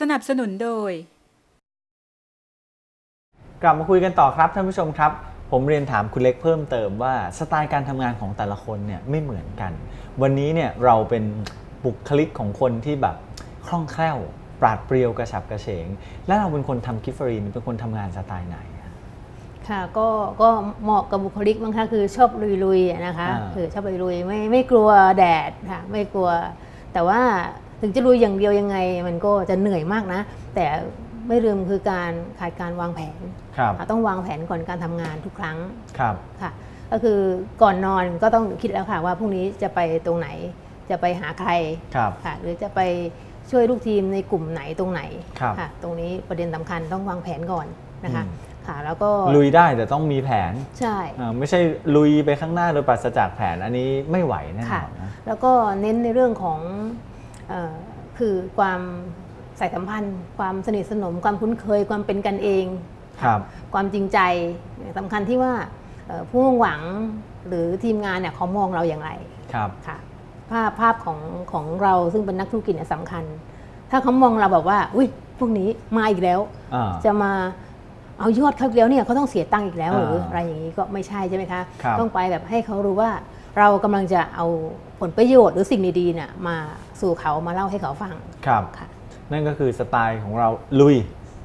สนับสนุนโดย กลับมาคุยกันต่อครับท่านผู้ชมครับ ผมเรียนถามคุณเล็กเพิ่มเติมว่าสไตล์การทำงานของแต่ละคนเนี่ยไม่เหมือนกัน วันนี้เนี่ยเราเป็นบุคลิกของคนที่แบบคล่องแคล่ว ปราดเปรียวกระฉับกระเฉง และเราเป็นคนทำกิฟเฟอรีนเป็นคนทำงานสไตล์ไหนอะค่ะก็ก็เหมาะกับบุคลิกบางคะคือชอบลุยๆอะนะคะอ่า คือชอบลุยๆไม่ไม่กลัวแดดค่ะไม่กลัว แต่ว่า ถึงจะลุยอย่างเดียวยังไง มันก็จะเหนื่อยมากนะ แต่ไม่ลืมคือการขาดการวางแผนครับค่ะต้องวางแผนก่อนการทำงานทุกครั้งครับค่ะก็คือก่อนนอนก็ต้องคิดแล้วค่ะว่าพรุ่งนี้จะไปตรงไหน จะไปหาใครครับค่ะหรือจะไปช่วยลูกทีมในกลุ่มไหนตรงไหนครับค่ะตรงนี้ประเด็นสำคัญต้องวางแผนก่อนนะคะอืมค่ะแล้วก็ลุยได้แต่ต้องมีแผนใช่อ่าไม่ใช่ลุยไปข้างหน้าโดยปราศจากแผนอันนี้ไม่ไหวแน่นค่ะอนนะแล้วก็เน้นในเรื่องของเออ คือความใส่สัมพันธ์ ความสนิทสนม ความคุ้นเคย ความเป็นกันเองครับความจริงใจสำคัญที่ว่าเอ่อผู้มุ่งหวังหรือทีมงานเนี่ยเขามองเราอย่างไรครับค่ะภาพภาพของของเราซึ่งเป็นนักธุรกิจเนี่ยสำคัญ ถ้าเขามองเราแบบว่า อุ้ยพวกนี้มาอีกแล้วอ่าจะมาเอายอดเขาอีกแล้วเนี่ยเขาต้องเสียตังค์อีกแล้วหรืออ่าอะไรอย่างนี้ก็ไม่ใช่ใช่ไหมคะครับต้องไปแบบให้เขารู้ว่า เรากำลังจะเอาผลประโยชน์หรือสิ่งดีๆเนี่ยมาสู่เขามาเล่าให้เขาฟังครับค่ะนั่นก็คือสไตล์ของเราลุย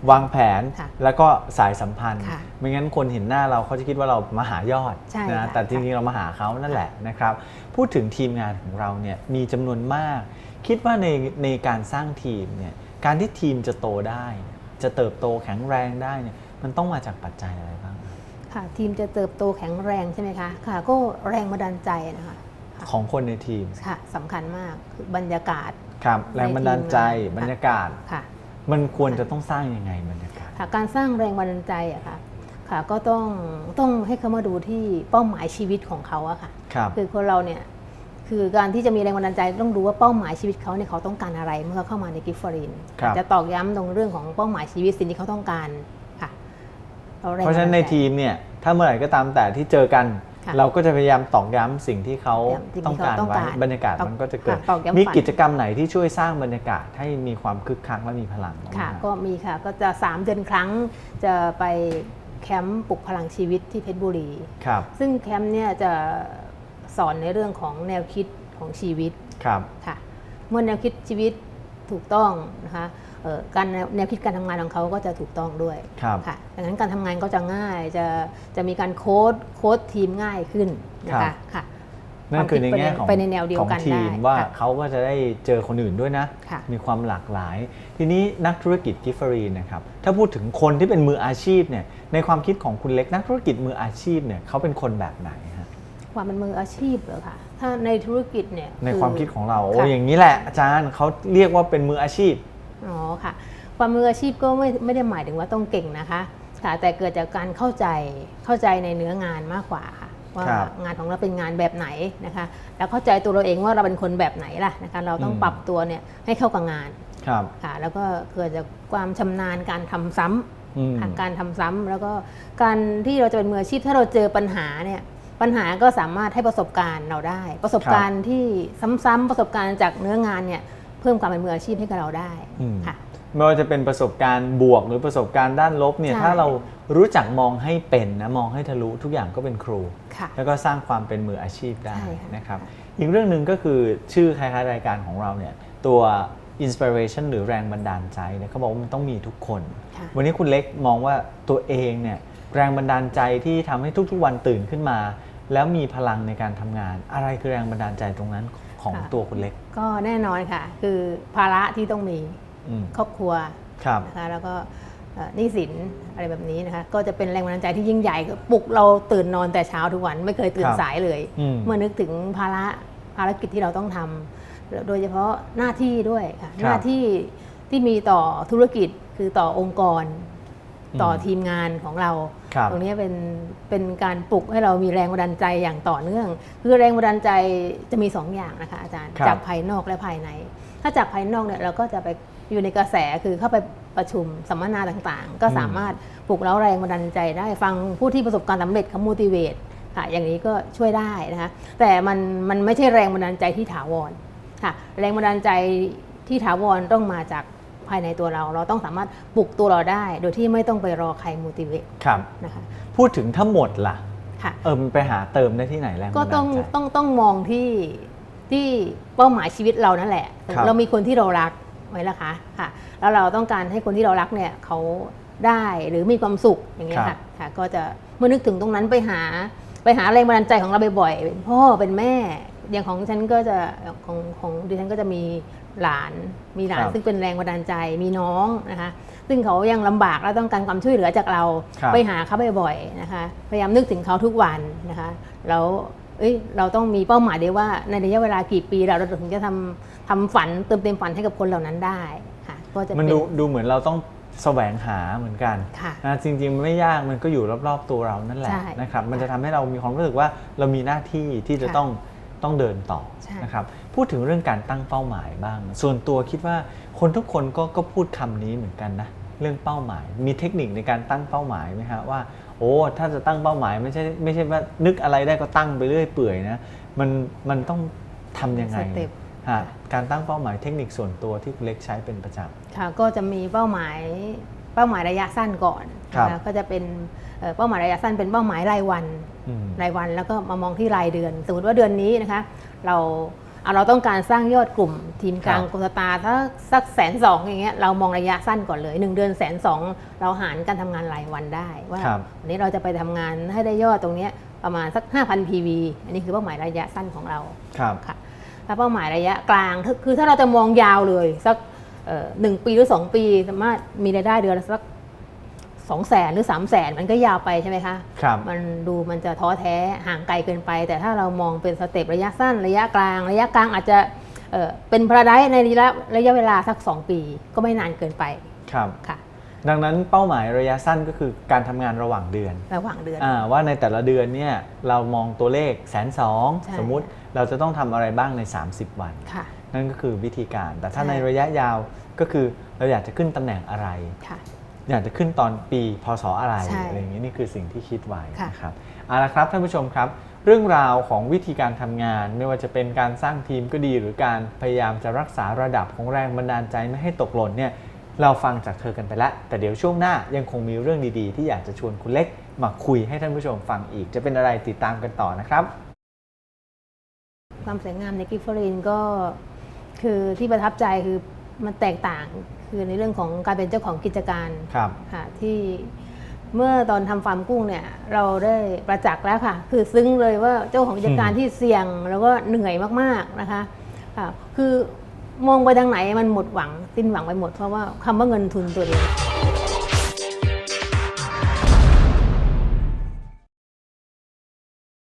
วางแผนค่ะแล้วก็สายสัมพันธ์ค่ะไม่งั้นคนเห็นหน้าเราเขาจะคิดว่าเรามาหายอดใช่นะค่ะแต่จริงๆเรามาหาเขานั่นแหละนะครับ พูดถึงทีมงานของเราเนี่ยมีจำนวนมาก คิดว่าในในการสร้างทีมเนี่ยการที่ทีมจะโตได้เนี่ยจะเติบโตแข็งแรงได้เนี่ยมันต้องมาจากปัจจัยอะไรบ้าง ค่ะ ทีมจะเติบโตแข็งแรงใช่ไหมคะค่ะก็แรงบันดาลใจนะคะของคนในทีมค่ะสำคัญมากคือบรรยากาศครับแรงบันดาลใจในทีมงานบรรยากาศค่ะ มันควรจะต้องสร้างยังไงบรรยากาศค่ะการสร้างแรงบันดาลใจอะค่ะค่ะก็ต้องต้องให้เขามาดูที่เป้าหมายชีวิตของเขาอะค่ะครับคือคนเราเนี่ยคือการที่จะมีแรงบันดาลใจต้องรู้ว่าเป้าหมายชีวิตเขาเนี่ยเขาต้องการอะไรเมื่อเขาเข้ามาในกิฟฟอรินครับจะตอกย้ำตรงเรื่องของเป้าหมายชีวิตสิ่งที่เขาต้องการค่ะอแง เพราะฉะนั้นในบัดลใจทีมเนี่ยถ้าเมื่อไหร่ก็ตามแต่ที่เจอกันค่ะเราก็จะพยายามตอกย้ำสิ่งที่เขาสิ่งที่ต้องการเขาต้องไว้การบรรยากาศตอกมันก็จะเกิดค่ะตอกย้ำมีฝันกิจกรรมไหนที่ช่วยสร้างบรรยากาศให้มีความคึกคักและมีพลังบ้างไหมค่ะครับก็มีค่ะก็จะ3เดือนครั้งจะไปแคมป์ปลุกพลังชีวิตที่เพชรบุรีครับซึ่งแคมป์เนี่ยจะสอนในเรื่องของแนวคิดของชีวิตครับค่ะ เมื่อแนวคิดชีวิตถูกต้องนะคะเอ่อ การแนวแนวคิดการทำงานของเขาก็จะถูกต้องด้วยครับค่ะดังนั้นการทำงานก็จะง่ายจะจะมีการโค้ดโค้ดทีมง่ายขึ้นนะคะค่ะนั่นคือในแง่ของไปในแนวเดียวกันของทีมได้ว่าค่ะเขาก็จะได้เจอคนอื่นด้วยนะค่ะมีความหลากหลาย ทีนี้นักธุรกิจกิฟเฟอรีนนะครับ ถ้าพูดถึงคนที่เป็นมืออาชีพเนี่ยในความคิดของคุณเล็กนักธุรกิจมืออาชีพเนี่ยเขาเป็นคนแบบไหนฮะความเป็นมืออาชีพเหรอคะถ้าในธุรกิจเนี่ยในอความคิดของเราโอ้ค่ะอย่างนี้แหละอาจารย์เขาเรียกว่าเป็นมืออาชีพ อ๋อค่ะ ความมืออาชีพก็ไม่ไม่ได้หมายถึงว่าต้องเก่งนะคะค่ะแต่เกิดจากการเข้าใจเข้าใจในเนื้องานมากกว่าค่ะว่าครับงานของเราเป็นงานแบบไหนนะคะ แล้วเข้าใจตัวเราเองว่าเราเป็นคนแบบไหนล่ะนะคะเราต้องอืมปรับตัวเนี่ยให้เข้ากับงานครับค่ะแล้วก็เกิดจากความชำนาญการทำซ้ำอืมค่ะการทำซ้ำแล้วก็การที่เราจะเป็นมืออาชีพถ้าเราเจอปัญหาเนี่ยปัญหาก็สามารถให้ประสบการณ์เราได้ ประสบการณ์ที่ซ้ำๆประสบการณ์จากเนื้องานเนี่ยเพิ่มความเป็นมืออาชีพให้กับเราได้อืมค่ะไม่ว่าจะเป็นประสบการณ์บวกหรือประสบการณ์ด้านลบเนี่ยใช่ถ้าเรารู้จักมองให้เป็นนะมองให้ทะลุทุกอย่างก็เป็นครูค่ะแล้วก็สร้างความเป็นมืออาชีพได้ใช่ค่ะนะครับอีกเรื่องหนึ่งก็คือชื่อคล้ายๆรายการของเราเนี่ยตัว inspiration หรือแรงบันดาลใจเนี่ยเขาบอกว่ามันต้องมีทุกคนค่ะวันนี้คุณเล็กมองว่าตัวเองเนี่ยแรงบันดาลใจที่ทำให้ทุกๆวันตื่นขึ้นมา แล้วมีพลังในการทำงาน อะไรคือแรงบันดาลใจตรงนั้น ของค่ะ ตัวคุณเล็ก ก็แน่นอนค่ะ คือภาระที่ต้องมีอืมครอบครัวครับ นะคะแล้วก็เอ่อหนี้สินอะไรแบบนี้นะคะก็จะเป็นแรงบันดาลใจที่ยิ่งใหญ่ปลุกเราตื่นนอนแต่เช้าทุกวันไม่เคยตื่นครับ สายเลย อืม เมื่อนึกถึงภาระภารกิจที่เราต้องทำโดยเฉพาะหน้าที่ด้วยค่ะครับหน้าที่ที่มีต่อธุรกิจคือต่อองค์กรอืม ต่อทีมงานของเราครับตรงนี้เป็นเป็นการปลุกให้เรามีแรงบันดาลใจอย่างต่อเนื่อง คือแรงบันดาลใจจะมีสองอย่างนะคะอาจารย์ครับจากภายนอกและภายใน ถ้าจากภายนอกเนี่ยเราก็จะไปอยู่ในกระแสคือเข้าไปประชุมสัมมนาต่างๆ ก็สามารถปลุกเร้าแรงบันดาลใจได้ฟังผู้ที่ประสบการณ์สำเร็จเขา motivate ค่ะอย่างนี้ก็ช่วยได้นะคะแต่มันมันไม่ใช่แรงบันดาลใจที่ถาวรค่ะแรงบันดาลใจที่ถาวรต้องมาจาก ภายในตัวเรา เราต้องสามารถปลุกตัวเราได้ โดยที่ไม่ต้องไปรอใคร motivate ครับนะคะพูดถึงถ้าหมดล่ะค่ะเออมันไปหาเติมได้ที่ไหนแรงก็บันดาลต้องใจต้องต้องมองที่ที่เป้าหมายชีวิตเรานั่นแหละครับเรามีคนที่เรารักไว้ละคะค่ะ แล้วเราต้องการให้คนที่เรารักเนี่ยเขาได้หรือมีความสุขอย่างเงี้ยค่ะค่ะ ก็จะเมื่อนึกถึงตรงนั้นไปหาไปหาแรงบันดาลใจของเราบ่อยๆเป็นพ่อเป็นแม่อย่างของฉันก็จะของของดิฉันก็จะมี หลาน มีหลานครับซึ่งเป็นแรงบันดาลใจมีน้องนะคะซึ่งเขายังลำบากและต้องการความช่วยเหลือจากเราครับไปหาเขาบ่อยๆนะคะพยายามนึกถึงเขาทุกวันนะคะแล้วเอ้ยเราต้องมีเป้าหมายด้วยว่าในระยะเวลากี่ปีเราเราถึงจะทำทำฝันเติมเต็มฝันให้กับคนเหล่านั้นได้ค่ะก็จะมันเป็นดูดูเหมือนเราต้องแสวงหาเหมือนกันค่ะนะจริงๆมันไม่ยากมันก็อยู่รอบๆตัวเรานั่นแหละใช่นะครับมันจะทำให้เรามีความรู้สึกว่าเรามีหน้าที่ที่จะค่ะต้อง ต้องเดินต่อใช่นะครับพูดถึงเรื่องการตั้งเป้าหมายบ้าง ส่วนตัวคิดว่าคนทุกคนก็ก็พูดคำนี้เหมือนกันนะเรื่องเป้าหมาย มีเทคนิคในการตั้งเป้าหมายไหมฮะว่า โอ้ถ้าจะตั้งเป้าหมายไม่ใช่ไม่ใช่ว่านึกอะไรได้ก็ตั้งไปเรื่อยเปื่อยนะมันมันต้องทำยังไงสเต็ปฮะการตั้งเป้าหมายเทคนิคส่วนตัวที่คุณเล็กใช้เป็นประจำค่ะก็จะมีเป้าหมายเป้าหมายระยะสั้นก่อนครับ นะคะก็จะเป็นเอ่อเป้าหมายระยะสั้นเป็นเป้าหมายรายวันอืมรายวันแล้วก็มามองที่รายเดือน สมมติว่าเดือนนี้นะคะ เราเอาเราต้องการสร้างยอดกลุ่มทีมกลางครับกลสตาร์ถ้าสักแสนสองอย่างเงี้ยเรามองระยะสั้นก่อนเลย 1 เดือนแสนสองเราหารการทำงานรายวันได้ ว่าครับวันนี้เราจะไปทำงานให้ได้ยอดตรงเนี้ยประมาณสัก 5,000 PV อันนี้คือเป้าหมายระยะสั้นของเราครับค่ะถ้าเป้าหมายระยะกลางถ้าคือถ้าเราจะมองยาวเลยสักเอ่อหนึ่งปีหรือ 2 ปี สามารถมีรายได้เดือนละสัก สองแสนหรือสามแสนมันก็ยาวไปใช่ไหมคะครับมันดูมันจะท้อแท้ห่างไกลเกินไป แต่ถ้าเรามองเป็นสเต็ประยะสั้นระยะกลาง ระยะกลางอาจจะเอ่อเป็นพาราไดในระยะระยะเวลาสัก 2 ปีก็ไม่นานเกินไปครับค่ะดังนั้นเป้าหมายระยะสั้นก็คือการทำงานระหว่างเดือน ระหว่างเดือนอาว่าในแต่ละเดือนเนี่ยเรามองตัวเลขแสนสองใช่สมมุติเราจะต้องทำอะไรบ้างใน 30 วันค่ะนั่นก็คือวิธีการ แต่ถ้าใช่ในระยะยาวก็คือเราอยากจะขึ้นตำแหน่งอะไรค่ะ อยากจะขึ้นตอนปีพศอะไรใช่อะไรอย่างนี้นี่คือสิ่งที่คิดไว้ค่ะนะครับเอาละครับท่านผู้ชมครับ เรื่องราวของวิธีการทำงาน ไม่ว่าจะเป็นการสร้างทีมก็ดี หรือการพยายามจะรักษาระดับของแรงบันดาลใจไม่ให้ตกหล่นเนี่ยเราฟังจากเธอกันไปแล้ว แต่เดี๋ยวช่วงหน้ายังคงมีเรื่องดีๆ ที่อยากจะชวนคุณเล็กมาคุยให้ท่านผู้ชมฟังอีก จะเป็นอะไรติดตามกันต่อนะครับ ความสวยงามในกิฟฟรินก็คือที่ประทับใจคือมันแตกต่าง คือในเรื่องของการเป็นเจ้าของกิจการครับค่ะที่เมื่อตอนทำฟาร์มกุ้งเนี่ยเราได้ประจักษ์แล้วค่ะ คือซึ้งเลยว่าเจ้าของกิจการอืมที่เสี่ยงแล้วก็เหนื่อยมากๆนะคะค่ะคือมองไปทางไหนมันหมดหวังสิ้นหวังไปหมดเพราะว่าคำว่าเงินทุนตัวเดียว